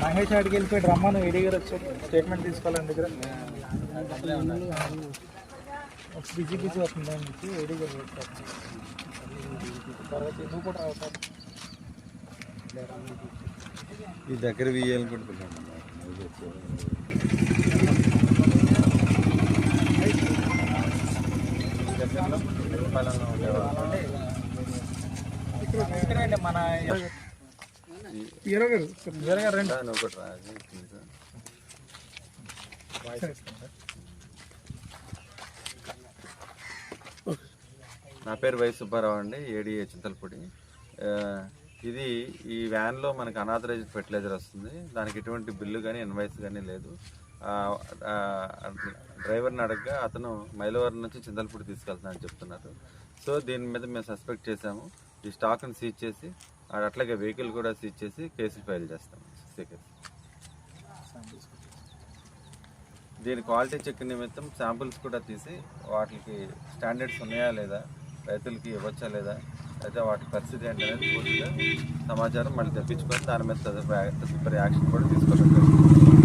మహేష్ అడిగి వెళ్ళిపోయి రమ్మను ఏడీ గారు వచ్చాడు స్టేట్మెంట్ తీసుకోవాలని దగ్గర. బిజీ బిజీ వస్తుంది దానికి ఏడీ గారు వచ్చారు. తర్వాత నువ్వు కూడా ఈ దగ్గర వేయాలనుకుంటున్నాను ఇక్కడే మన ఒకటి నా పేరు వై సుబ్బారావు అండి ఏడిఏ చింతలపూడి. ఇది ఈ వ్యాన్లో మనకు అనాథరైజ్డ్ ఫెర్టిలైజర్ వస్తుంది. దానికి ఎటువంటి బిల్లు కానీ ఇన్వాయిస్ కానీ లేదు. డ్రైవర్ని అడగగా అతను మైలవరం నుంచి చింతలపూడి తీసుకెళ్తానని చెప్తున్నారు. సో దీని మీద మేము సస్పెక్ట్ చేసాము ఈ స్టాక్ని సీజ్ చేసి అట్లాగే వెహికల్ కూడా సీజ్ చేసి కేసు ఫైల్ చేస్తాం. సీ కేసు దీని క్వాలిటీ చెక్ నిమిత్తం శాంపుల్స్ కూడా తీసి వాటికి స్టాండర్డ్స్ ఉన్నాయా లేదా రైతులకి ఇవ్వచ్చా లేదా అయితే వాటి పరిస్థితి ఏంటనేది పూర్తిగా సమాచారం మళ్ళీ తెప్పించుకొని దాని మీద తదుపరి తదుపరి యాక్షన్ కూడా తీసుకోవడం జరుగుతుంది.